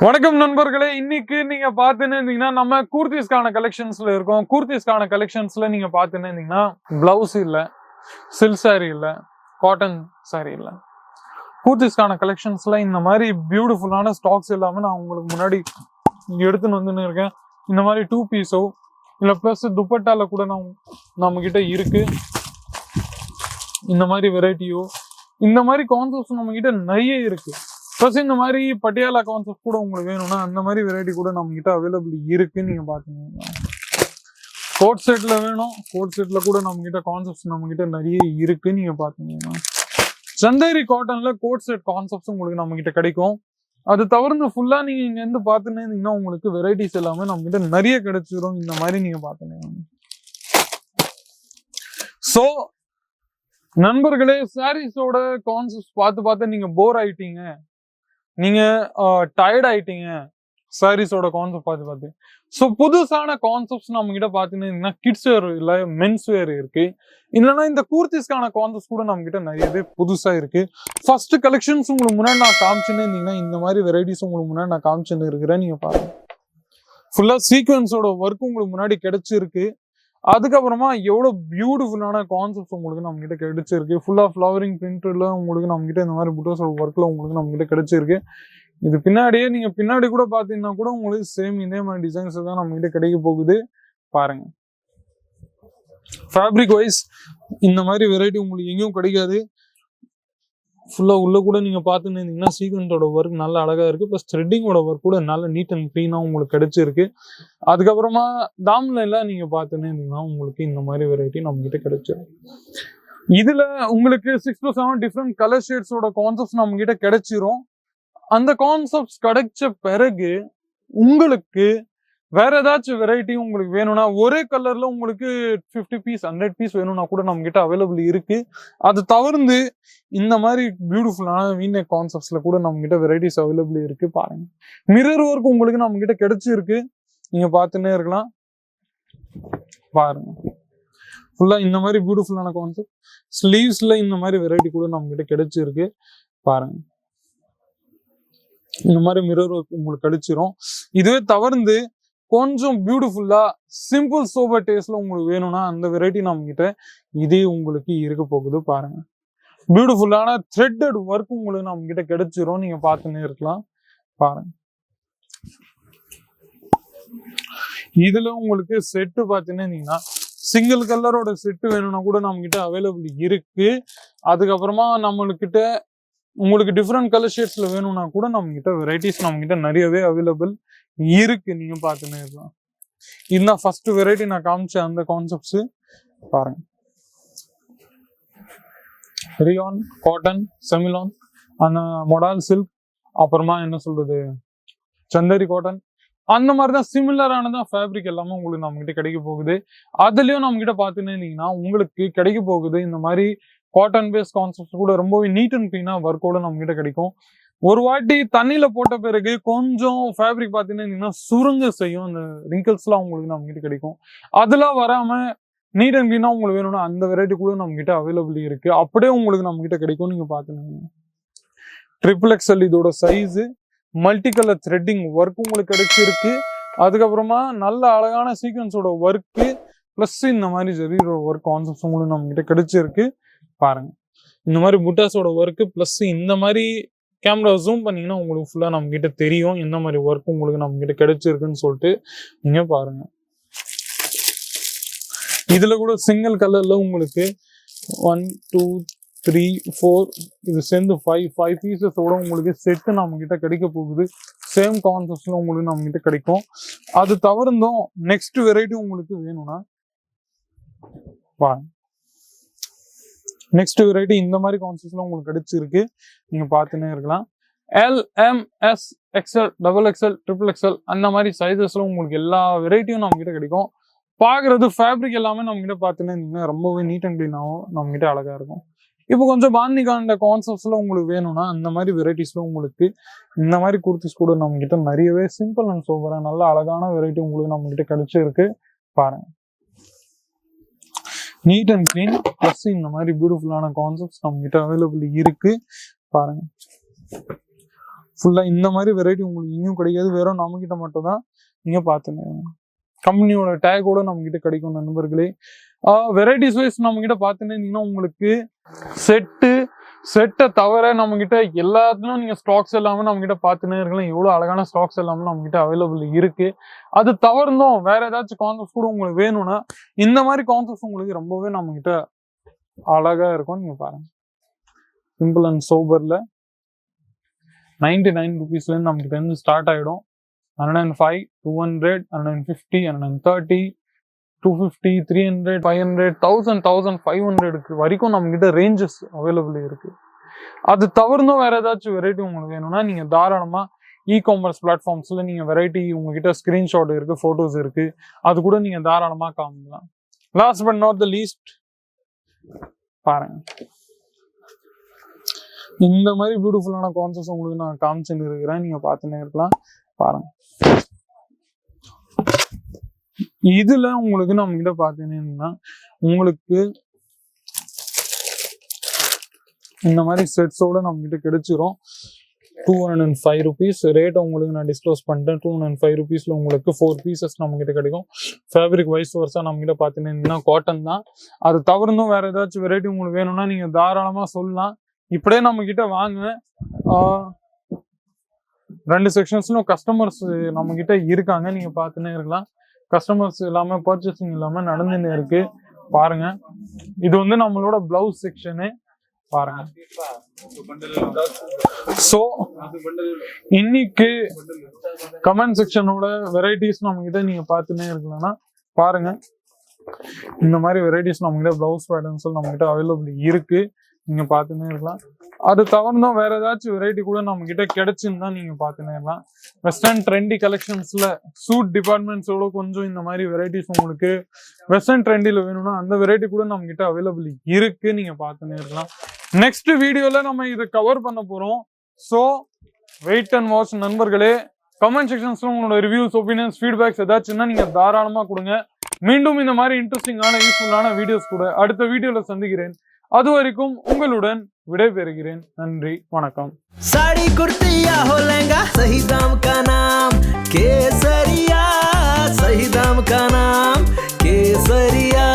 வணக்கம் நண்பர்களே. இன்னைக்கு நீங்க பாத்துன்னு இருந்தீங்கன்னா நம்ம கூர்த்திஸ்கான கலெக்ஷன்ஸ்ல இருக்கோம். கூர்த்திஸ்கான கலெக்ஷன்ஸ்ல நீங்க பாத்துன்னு இருந்தீங்கன்னா பிளவுஸ் இல்ல சில்க் சாரி இல்ல காட்டன் சாரி இல்ல. கூர்த்திஸ்கான கலெக்ஷன்ஸ்ல இந்த மாதிரி பியூட்டிஃபுல்லான ஸ்டாக்ஸ் இல்லாம நான் உங்களுக்கு முன்னாடி எடுத்துன்னு வந்துன்னு இருக்கேன். இந்த மாதிரி டூ பீஸோ இல்ல பிளஸ் துப்பட்டால கூட நான் நம்ம கிட்ட இருக்கு. இந்த மாதிரி வெரைட்டியோ இந்த மாதிரி கான்செப்ட்ஸ் நம்ம கிட்ட நிறைய இருக்கு. ப்ளஸ் இந்த மாதிரி பட்டியாலா கான்செப்ட் கூட உங்களுக்கு வேணும்னா அந்த மாதிரி வெரைட்டி கூட நம்ம கிட்ட அவைலபிள் இருக்கு நீங்க பாத்தீங்கன்னா கோட் செட்ல வேணும். கோட் செட்ல கூட நம்ம கிட்ட கான்செப்ட்ஸ் நம்ம கிட்ட நிறைய இருக்கு நீங்க பாத்தீங்கன்னா சந்தேரி காட்டன்ல கோட் செட் கான்செப்ட்ஸ் உங்களுக்கு நம்ம கிட்ட கிடைக்கும். அது தவிர்த்து ஃபுல்லா நீங்க இங்க இருந்து இருந்தீங்கன்னா உங்களுக்கு வெரைட்டிஸ் எல்லாமே நம்ம கிட்ட நிறைய கிடைச்சிரும் இந்த மாதிரி நீங்க பாத்துனீங்க சோ நண்பர்களே சாரீஸோட கான்செப்ட்ஸ் பார்த்து பார்த்து நீங்க போர் ஆயிட்டீங்க. நீங்க டயர்ட் ஆயிட்டீங்க. சாரீஸோட கான்செப்ட் பார்த்து பார்த்து ஸோ புதுசான கான்செப்ட்ஸ் நம்ம கிட்ட பார்த்தீங்கன்னா கிட்ஸ் வேர் இல்லை மென்ஸ் வேர் இருக்கு. இல்லைன்னா இந்த கூர்த்திஸ்க்கான கான்செப்ட்ஸ் கூட நம்ம கிட்ட நிறையவே புதுசாக இருக்கு. ஃபர்ஸ்ட் கலெக்ஷன்ஸ் உங்களுக்கு முன்னாடி நான் காமிச்சுன்னு இருந்தீங்கன்னா இந்த மாதிரி வெரைட்டிஸ் உங்களுக்கு முன்னாடி நான் காமிச்சுன்னு இருக்கிறேன். நீங்க பாருங்க. ஃபுல்லாக சீக்வன்ஸோட ஒர்க் உங்களுக்கு முன்னாடி கிடைச்சிருக்கு. அதுக்கப்புறமா எவ்வளோ பியூட்டிஃபுல்லான கான்செப்ட்ஸ் உங்களுக்கு நம்ம கிட்ட கிடைச்சிருக்கு. ஃபுல்லாக ஃப்ளவரிங் பிரிண்ட்ல உங்களுக்கு நம்ம கிட்ட இந்த மாதிரி புட்டோஸோட ஒர்க்கில் உங்களுக்கு நம்ம கிட்ட கிடைச்சிருக்கு. இது பின்னாடியே நீங்கள் பின்னாடி கூட பார்த்தீங்கன்னா கூட உங்களுக்கு சேம் இதே மாதிரி டிசைன்ஸ் தான் நம்ம கிட்ட கிடைக்க போகுது. பாருங்க. ஃபேப்ரிக் வைஸ் இந்த மாதிரி வெரைட்டி உங்களுக்கு எங்கேயும் கிடைக்காது. ஃபுல்லா உள்ள கூட நீங்க பார்த்துன்னு இருந்தீங்கன்னா சீக்வன்ஸோட ஒர்க் நல்லா அழகா இருக்கு. ப்ளஸ் த்ரெட்டிங்கோட ஒர்க் கூட நல்ல நீட் அண்ட் க்ளீனாக உங்களுக்கு கிடைச்சிருக்கு. அதுக்கப்புறமா தாம்ல எல்லாம் நீங்க பார்த்துன்னு இருந்தீங்கன்னா உங்களுக்கு இந்த மாதிரி வெரைட்டி நம்ம கிட்ட கிடைச்சிரும். இதுல உங்களுக்கு six to seven different colour ஷேட்ஸோட concepts நம்ம கிட்ட கிடைச்சிரும். அந்த கான்செப்ட்ஸ் கிடைச்ச பிறகு உங்களுக்கு வேற ஏதாச்சும் வெரைட்டி உங்களுக்கு வேணும்னா ஒரே கலர்ல உங்களுக்கு ஃபிஃப்டி பீஸ் ஹண்ட்ரட் பீஸ் வேணும்னா கூட நம்ம கிட்ட அவைலபிள் இருக்கு. அது தவிர்த்து இந்த மாதிரி பியூட்டிஃபுல்லான வீணை கான்செப்ட்ஸ்ல கூட நம்ம கிட்ட வெரைட்டிஸ் அவைலபிள் இருக்கு பாருங்க. மிரர் ஒர்க் உங்களுக்கு நம்ம கிட்ட கிடைச்சிருக்கு. நீங்க பார்த்துன்னே இருக்கலாம். பாருங்க. ஃபுல்லா இந்த மாதிரி பியூட்டிஃபுல்லான கான்செப்ட் ஸ்லீவ்ஸ்ல இந்த மாதிரி வெரைட்டி கூட நம்ம கிட்ட கிடைச்சிருக்கு. பாருங்க. இந்த மாதிரி மிரர் ஒர்க் உங்களுக்கு கிடைச்சிரும். இதுவே தவிர்த்து கொஞ்சம் பியூட்டிஃபுல்லா சிம்பிள் சோபர் டேஸ்ட்ல உங்களுக்கு வேணும்னா அந்த வெரைட்டி நம்ம கிட்ட இதே உங்களுக்கு இருக்க போகுது பாருங்க. பியூட்டிஃபுல்லான த்ரெட்டட் ஒர்க் உங்களுக்கு நம்ம கிட்ட கிடைச்சிரும். நீங்க பார்த்துன்னே இருக்கலாம் பாருங்க. இதுல உங்களுக்கு செட்டு பார்த்தீங்கன்னா சிங்கிள் கலரோட செட்டு வேணும்னா கூட நம்ம கிட்ட அவைலபிள் இருக்கு. அதுக்கப்புறமா நம்மளுக்கிட்ட உங்களுக்கு டிஃப்ரெண்ட் கலர் ஷேட்ஸ்ல வேணும்னா கூட நம்ம கிட்ட வெரைட்டிஸ் நம்ம கிட்ட நிறையவே அவைலபிள் இருக்கு நீங்க பார்த்துன்னே இருக்கலாம். இதுதான் ஃபர்ஸ்ட் வெரைட்டி நான் காமிச்ச அந்த கான்செப்ட்ஸ் பாருங்க. ரியான் காட்டன் செமிலான் அந்த மொடால் சில்க் அப்புறமா என்ன சொல்றது? சந்தரி காட்டன் அந்த மாதிரி தான் சிமிலரானதான் ஃபேப்ரிக் எல்லாமே உங்களுக்கு நம்ம கிட்ட கிடைக்க போகுது. அதுலயும் நம்ம கிட்ட பாத்துனீங்கன்னா உங்களுக்கு கிடைக்க போகுது இந்த மாதிரி காட்டன் பேஸ் கான்செப்ட் கூட ரொம்பவே நீட் அண்ட் கிளீனா ஒர்க்கோட நம்ம கிட்ட கிடைக்கும். ஒரு வாட்டி தண்ணியில போட்ட பிறகு கொஞ்சம் ஃபேப்ரிக் பார்த்தீங்கன்னா சுருங்க செய்யும். அந்த ரிங்கிள்ஸ்லாம் உங்களுக்கு நம்ம கிட்ட கிடைக்கும். அதெல்லாம் வராம நீட் அண்ட் கிளீனா உங்களுக்கு வேணும்னா அந்த வெரைட்டி கூட நம்ம கிட்ட அவைலபிள் இருக்கு. அப்படியே உங்களுக்கு நம்ம கிட்ட கிடைக்கும் நீங்க பாத்துக்கோங்க. ட்ரிபிள் எக்ஸ்எல் இதோட size multi colour threading work உங்களுக்கு கிடைச்சிருக்கு. அதுக்கப்புறமா நல்ல அழகான சீக்வன்ஸோட ஒர்க்கு ப்ளஸ் இந்த மாதிரி ஜெரியோட ஒர்க் கான்செப்ட்ஸ் உங்களுக்கு நம்மகிட்ட கிடைச்சிருக்கு. பாருங்க. இந்த மாதிரி புட்டாஸோட ஒர்க்கு ப்ளஸ் இந்த மாதிரி கேமரா ஜூம் பண்ணிங்கன்னா உங்களுக்கு ஃபுல்லாக நம்மக்கிட்ட தெரியும். எந்த மாதிரி ஒர்க் உங்களுக்கு நம்ம கிட்ட கிடைச்சிருக்குன்னு சொல்லிட்டு நீங்கள் பாருங்க. இதில் கூட சிங்கிள் கலரில் உங்களுக்கு ஒன் டூ த்ரீ ஃபோர் இது சேர்ந்து ஃபைவ் ஃபைவ் பீசஸோட உங்களுக்கு செட்டு நம்மக்கிட்ட கிடைக்க போகுது. சேம் கான்செப்ட்ல உங்களுக்கு நம்ம கிடைக்கும். அது தவிர்த்தும் நெக்ஸ்ட் வெரைட்டி உங்களுக்கு வேணும்னா பாருங்க. நெக்ஸ்ட் வெரைட்டி இந்த மாதிரி கான்செப்ட்ல உங்களுக்கு கிடைச்சிருக்கு. நீங்க பார்த்துன்னே இருக்கலாம். L M S XL double XL triple XL அந்த மாதிரி சைஸஸ்ல உங்களுக்கு எல்லா வெரைட்டியும் நம்ம கிட்ட கிடைக்கும். பார்க்கறது ஃபேப்ரிக் எல்லாமே நம்ம கிட்ட பார்த்துன்னே ரொம்பவே நீட் அண்ட் க்ளீனாகவும் நம்ம கிட்ட அழகா இருக்கும். இப்போ கொஞ்சம் பாந்திகாண்ட கான்செப்ட்ஸ்ல உங்களுக்கு வேணும்னா அந்த மாதிரி வெரைட்டிஸ்ல உங்களுக்கு இந்த மாதிரி குர்த்திஸ் கூட நம்ம கிட்ட நிறையவே சிம்பிள் அண்ட் சூப்பராக நல்ல அழகான வெரைட்டி உங்களுக்கு நம்ம கிட்ட கிடைச்சிருக்கு. பாருங்க. நீட் அண்ட் க்ளீன் ப்ளஸ் இந்த மாதிரி பியூட்டிஃபுல்லான கான்செப்ட்ஸ் நம்ம கிட்ட அவைலபிள் இருக்கு. பாருங்க. ஃபுல்லா இந்த மாதிரி வெரைட்டி உங்களுக்கு இங்கேயும் கிடைக்காது. வெறும் நம்ம கிட்ட மட்டும் தான் நீங்க பார்த்துங்க. கம்பெனியோட டேக்கோட நம்ம கிட்ட கிடைக்கும் நண்பர்களே. வெரைட்டிஸ் வைஸ் நம்ம கிட்ட பார்த்துன்னு. இருந்தீங்கன்னா உங்களுக்கு செட்டு செட்டை தவிர நம்ம கிட்ட எல்லாத்துலயும் நீங்க ஸ்டாக்ஸ் எல்லாமே நம்ம கிட்ட பார்த்துனே இருக்கலாம். எவ்வளவு அழகான ஸ்டாக்ஸ் எல்லாமே நம்ம கிட்ட அவைலபிள் இருக்கு. அது தவிர்த்தும் வேற ஏதாச்சும் கான்செப்ட் கூட உங்களுக்கு வேணும்னா இந்த மாதிரி கான்செப்ட்ஸ் உங்களுக்கு ரொம்பவே நம்ம கிட்ட அழகா இருக்கும். நீங்க பாருங்க. சிம்பிள் அண்ட் சோபர்ல நைன்டி நைன் ருபீஸ்லேருந்து நம்ம கிட்ட இருந்து ஸ்டார்ட் ஆகிடும் hundred and five two hundred hundred and fifty hundred and thirty two fifty three hundred five hundred thousand thousand five ஹண்ட்ரடுக்கு வரைக்கும் நம்ம ரேஞ்சஸ் அவைலபிள் இருக்கு. அது தவிர்த்தும் வேற ஏதாச்சும் வெரைட்டி உங்களுக்கு வேணும்னா நீங்க தாராளமா இ காமர்ஸ் பிளாட்ஃபார்ம்ஸ்ல நீங்க வெரைட்டி உங்ககிட்ட ஸ்கிரீன்ஷாட் இருக்கு ஃபோட்டோஸ் இருக்கு. அது கூட நீங்க தாராளமா காமிக்கலாம். Last but not the least பாருங்க. இந்த மாதிரி பியூட்டிஃபுல்லான கான்செப்ட்ஸ் உங்களுக்கு நான் காமிச்சுன்னு இருக்கிறேன். நீங்க பார்த்துன்னு இருக்கலாம். பாருங்க. இதுல உங்களுக்கு நம்ம கிட்ட பாத்தீங்கன்னா உங்களுக்கு இந்த மாதிரி செட்ஸோட நம்ம கிட்ட கிடைச்சிரும். Two hundred and five rupees rate உங்களுக்கு நான் டிஸ்க்ளோஸ் பண்ணிட்டேன் டூ ஹண்ட்ரட் ஃபைவ் ருபீஸ்ல உங்களுக்கு ஃபோர் பீசஸ் நம்ம கிட்ட கிடைக்கும். ஃபேப்ரிக் வைஸ் வர்ஸாக நம்ம கிட்ட காட்டன் தான். அது தவிர்த்தும் வேற ஏதாச்சும் வெரைட்டி உங்களுக்கு வேணும்னா நீங்க தாராளமா சொல்லலாம். இப்படியே நம்ம கிட்ட வாங்க. ரெண்டு செக்ஷன்ஸ்லும் கஸ்டமர்ஸ் நம்ம கிட்ட இருக்காங்க. நீங்க பார்த்துன்னே இருக்கலாம். கஸ்டமர்ஸ் இல்லாம பர்ச்சேசிங் இல்லாம நடந்துன்னு இருக்கு. பாருங்க. இது வந்து நம்மளோட பிளவுஸ் செக்ஷனு பாருங்க. சோ இன்னைக்கு கமெண்ட் செக்ஷனோட வெரைட்டிஸ் நம்ம கிட்ட நீங்க பார்த்துன்னே இருக்கலன்னா பாருங்க. இந்த மாதிரி வெரைட்டிஸ் நம்ம கிட்ட பிளவுஸ் பேட்டர்ன்ஸ் நம்ம கிட்ட அவைலபிள் இருக்கு. நீங்க பார்த்துன்னே இருக்கலாம். அது தவிர்த்தும் வேற ஏதாச்சும் வெரைட்டி கூட நம்ம கிட்ட கிடைச்சுன்னு நீங்க பார்த்துன்னே இருக்கலாம். வெஸ்டர்ன் ட்ரெண்டி கலெக்ஷன்ஸ்ல சூட் டிபார்ட்மெண்ட்ஸோட கொஞ்சம் இந்த மாதிரி வெரைட்டிஸ் உங்களுக்கு வெஸ்டர்ன் ட்ரெண்டில் வேணும்னா அந்த வெரைட்டி கூட நம்ம கிட்ட அவைலபிள் இருக்கு நீங்க பார்த்துன்னே இருக்கலாம். நெக்ஸ்ட் வீடியோல நம்ம இதை கவர் பண்ண போறோம். ஸோ வெயிட் அண்ட் வாட்ச் நண்பர்களே. கமெண்ட் செக்ஷன்ஸ்ல உங்களோட ரிவ்யூஸ் ஒப்பீனியன்ஸ் ஃபீட்பேக்ஸ் ஏதாச்சும்னா நீங்க தாராளமா கொடுங்க. மீண்டும் இந்த மாதிரி இன்ட்ரெஸ்டிங்கான யூஸ்ஃபுல்லான வீடியோஸ் கூட அடுத்த வீடியோல சந்திக்கிறேன். அது வரைக்கும் உங்களுடன் விடைபெறுகிறேன். நன்றி வணக்கம். சாடி குர்த்தியா ஹோலங்கா சஹிதாம் கா நாம் கேசரியா சஹிதாம் கா நாம் கேசரியா